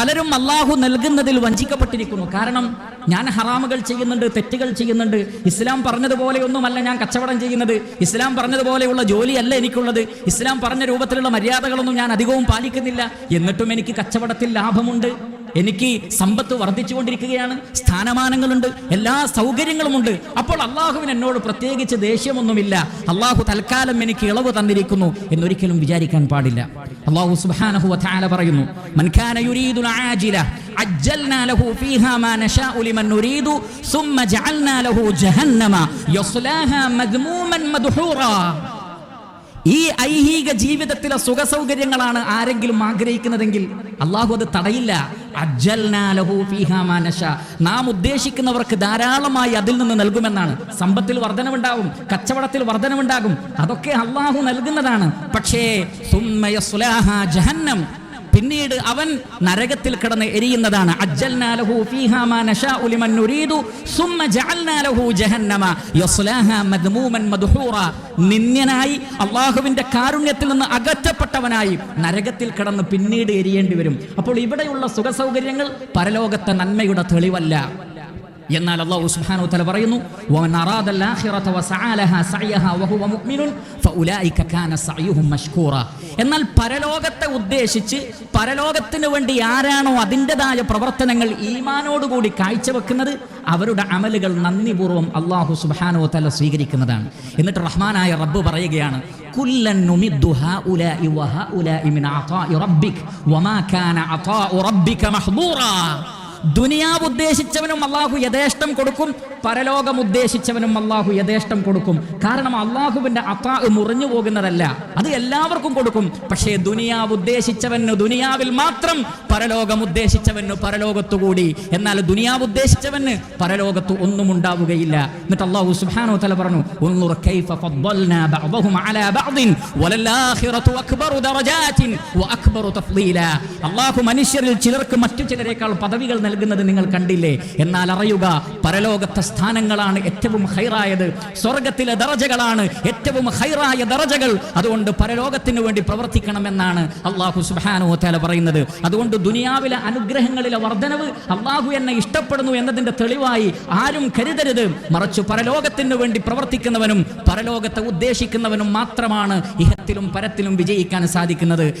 പലരും അള്ളാഹു നൽകുന്നതിൽ വഞ്ചിക്കപ്പെട്ടിരിക്കുന്നു. കാരണം ഞാൻ ഹറാമുകൾ ചെയ്യുന്നുണ്ട് തെറ്റുകൾ ചെയ്യുന്നുണ്ട്. ഇസ്ലാം പറഞ്ഞതുപോലെയൊന്നുമല്ല ഞാൻ കച്ചവടം ചെയ്യുന്നത്. ഇസ്ലാം പറഞ്ഞതുപോലെയുള്ള ജോലിയല്ല എനിക്കുള്ളത്. ഇസ്ലാം പറഞ്ഞ രൂപത്തിലുള്ള മര്യാദകളൊന്നും ഞാൻ അധികവും പാലിക്കുന്നില്ല. എന്നിട്ടും എനിക്ക് കച്ചവടത്തിൽ ലാഭമുണ്ട്. എനിക്ക് സമ്പത്ത് വർദ്ധിച്ചുകൊണ്ടിരിക്കുകയാണ് സ്ഥാനമാനങ്ങളുണ്ട് എല്ലാ സൗകര്യങ്ങളുമുണ്ട്. അപ്പോൾ അള്ളാഹുവിന് എന്നോട് പ്രത്യേകിച്ച് ദേഷ്യമൊന്നുമില്ല. അള്ളാഹു തൽക്കാലം എനിക്ക് ഇളവ് തന്നിരിക്കുന്നു എന്നൊരിക്കലും വിചാരിക്കാൻ പാടില്ല. അള്ളാഹു സുബാനഹു വതആല പറയുന്നു മൻ കാന യുരീദുൽ ആജില ഈ ഐഹിക ജീവിതത്തിലെ സുഖ സൗകര്യങ്ങളാണ് ആരെങ്കിലും ആഗ്രഹിക്കുന്നതെങ്കിൽ അള്ളാഹു അത് തടയില്ല. നാം ഉദ്ദേശിക്കുന്നവർക്ക് ധാരാളമായി അതിൽ നിന്ന് നൽകുമെന്നാണ്. സമ്പത്തിൽ വർധനവുണ്ടാകും കച്ചവടത്തിൽ വർധനവുണ്ടാകും. അതൊക്കെ അള്ളാഹു നൽകുന്നതാണ്. പക്ഷേ ജഹന്നം. പിന്നീട് അവൻ നരകത്തിൽ കിടന്ന് എരിയുന്നതാണ്. നിന്ദ്യനായി അള്ളാഹുവിന്റെ കാരുണ്യത്തിൽ നിന്ന് അകറ്റപ്പെട്ടവനായി നരകത്തിൽ കിടന്ന് പിന്നീട് എരിയേണ്ടി വരും. അപ്പോൾ ഇവിടെയുള്ള സുഖസൗകര്യങ്ങൾ പരലോകത്തെ നന്മയുടെ തെളിവല്ല. എന്നാൽ അള്ളാഹു സുബ്ഹാനഹു തല പറയുന്നു വമൻ അറാദൽ ആഖിറത വസഅലഹ സഅയഹ വഹുവ മുഅ്മിനുൻ ഫഉലൈക കാന സഅയുഹും മഷ്കൂറ. എന്നാൽ പരലോകത്തെ ഉദ്ദേശിച്ച് പരലോകത്തിന് വേണ്ടി ആരാണോ അതിന്റെതായ പ്രവർത്തനങ്ങൾ ഈമാനോടുകൂടി കാഴ്ചവെക്കുന്നത് അവരുടെ അമലുകൾ നന്ദിപൂർവം അള്ളാഹു സുബ്ഹാനഹു തല സ്വീകരിക്കുന്നതാണ്. എന്നിട്ട് റഹ്മാനായ റബ്ബ് പറയുകയാണ് കുല്ലൻ ദുനിയാവ് ഉദ്ദേശിച്ചവനും അള്ളാഹു യഥേഷ്ടം കൊടുക്കും പരലോകം ഉദ്ദേശിച്ചവനും അള്ളാഹു യഥേഷ്ടം കൊടുക്കും. കാരണം അള്ളാഹുവിന്റെ അത്താ മുറിഞ്ഞു പോകുന്നതല്ല അത് എല്ലാവർക്കും കൊടുക്കും. പക്ഷേ ദുനിയാവ് ഉദ്ദേശിച്ചവന് ദുനിയാവിൽ മാത്രം പരലോകം ഉദ്ദേശിച്ചവന് പരലോകത്തുകൂടി എന്നാൽ ദുനിയാവ് ഉദ്ദേശിച്ചവന് പരലോകത്ത് ഒന്നും ഉണ്ടാവുകയില്ല. എന്നിട്ട് അള്ളാഹു സുബ്ഹാനഹു തല പറഞ്ഞു അള്ളാഹു മനുഷ്യരിൽ ചിലർക്ക് മറ്റു ചിലരെക്കാൾ പദവികൾ നൽകുന്നത് നിങ്ങൾ കണ്ടില്ലേ? എന്നാൽ അറിയുക പരലോകത്തെ സ്ഥാനങ്ങളാണ് ഏറ്റവും ഹൈറായത് സ്വർഗത്തിലെ ദറജകളാണ് ഏറ്റവും ഹൈറായ ദറജകൾ. അതുകൊണ്ട് പരലോകത്തിന് വേണ്ടി പ്രവർത്തിക്കണമെന്നാണ് അള്ളാഹു സുബ്ഹാനഹു തല പറയുന്നത്. അതുകൊണ്ട് ദുനിയാവിലെ അനുഗ്രഹങ്ങളിലെ വർധനവ് അള്ളാഹു എന്നെ ഇഷ്ടപ്പെടുന്നു എന്നതിന്റെ തെളിവായി ആരും കരുതരുത്. മറിച്ച് പരലോകത്തിന് വേണ്ടി പ്രവർത്തിക്കുന്നവനും പരലോകത്തെ ഉദ്ദേശിക്കുന്നവനും മാത്രമാണ് ഇഹത്തിലും പരത്തിലും വിജയിക്കാൻ സാധിക്കുന്നത്.